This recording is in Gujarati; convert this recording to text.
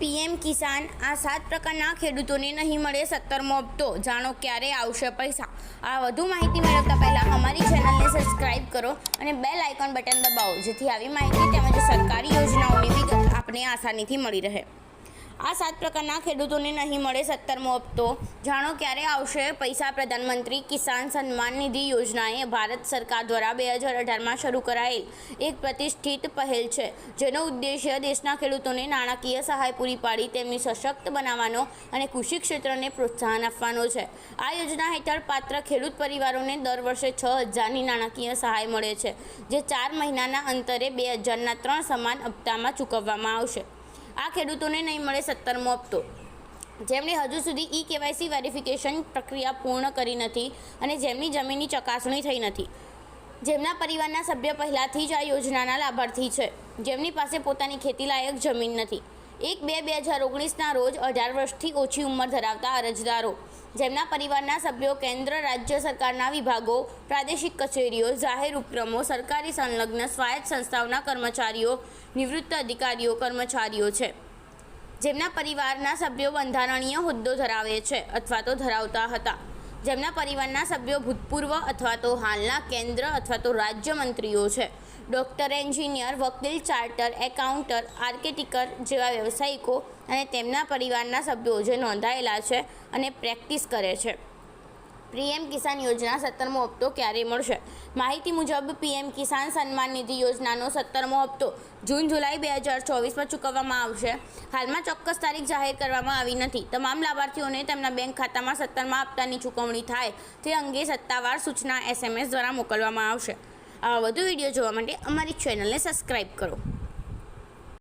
પીએમ કિસાન આ સાત પ્રકારના ખેડૂતોને નહીં મળે સત્તરમો હપ્તો જાણો ક્યારે આવશે પૈસા. આ વધુ માહિતી મેળવતા પહેલાં અમારી ચેનલને સબસ્ક્રાઇબ કરો અને બેલ આઇકોન બટન દબાવો, જેથી આવી માહિતી તેમજ સરકારી યોજનાઓની વિગત આપને આસાનીથી મળી રહે. આ સાત પ્રકારના ખેડૂતોને નહીં મળે સત્તરમો હપ્તો. જાણો ક્યારે આવશે? પૈસા પ્રધાનમંત્રી કિસાન સન્માન નિધિ યોજનાએ ભારત સરકાર દ્વારા બે હજાર અઢારમાં શરૂ કરાયેલ એક પ્રતિષ્ઠિત પહેલ છે, જેનો ઉદ્દેશ્ય દેશના ખેડૂતોને નાણાકીય સહાય પૂરી પાડી તેમને સશક્ત બનાવવાનો અને કૃષિ ક્ષેત્રને પ્રોત્સાહન આપવાનો છે. આ યોજના હેઠળ પાત્ર ખેડૂત પરિવારોને દર વર્ષે છ હજારની નાણાકીય સહાય મળે છે, જે ચાર મહિનાના અંતરે બે હજારના ત્રણ સમાન હપ્તામાં ચૂકવવામાં આવશે. આ ખેડૂતોને નહીં મળે સત્તરમો હપ્તો. જેમણે હજુ સુધી ઈ કેવાયસી વેરિફિકેશન પ્રક્રિયા પૂર્ણ કરી નથી અને જેમની જમીનની ચકાસણી થઈ નથી. જેમના પરિવારના સભ્ય પહેલાંથી જ આ યોજનાના લાભાર્થી છે. જેમની પાસે પોતાની ખેતીલાયક જમીન નથી. એક બે બે હજાર ઓગણીસના રોજ અઢાર વર્ષથી ઓછી ઉંમર ધરાવતા અરજદારો. જેમના પરિવારના સભ્યો કેન્દ્ર, રાજ્ય સરકારના વિભાગો, પ્રાદેશિક કચેરીઓ, જાહેર ઉપક્રમો, સરકારી સંલગ્ન સ્વાયત્ત સંસ્થાઓના કર્મચારીઓ, નિવૃત્ત અધિકારીઓ, કર્મચારીઓ છે. જેમના પરિવારના સભ્યો બંધારણીય હોદ્દો ધરાવે છે અથવા તો ધરાવતા હતા. જેમના પરિવારના સભ્યો ભૂતપૂર્વ અથવા તો હાલના કેન્દ્ર અથવા તો રાજ્ય મંત્રીઓ છે. ડૉક્ટર, એન્જિનિયર, વકીલ, ચાર્ટર, એકાઉન્ટર આર્કિટેક્ટર જેવા વ્યવસાયિકો અને તેમના પરિવારના સભ્યો જે નોંધાયેલા છે અને પ્રેક્ટિસ કરે છે. પીએમ કિસાન યોજના સત્તરમો હપ્તો ક્યારે મળશે? માહિતી મુજબ, પીએમ કિસાન સન્માન નિધિ યોજનાનો સત્તરમો હપ્તો જૂન, જુલાઈ બે હજાર ચોવીસમાં ચૂકવવામાં આવશે. હાલમાં ચોક્કસ તારીખ જાહેર કરવામાં આવી નથી. તમામ લાભાર્થીઓને તેમના બેંક ખાતામાં સત્તરમા હપ્તાની ચૂકવણી થાય તે અંગે સત્તાવાર સૂચના એસએમએસ દ્વારા મોકલવામાં આવશે. આવા વધુ વીડિયો જોવા માટે અમારી ચેનલને સબસ્ક્રાઇબ કરો.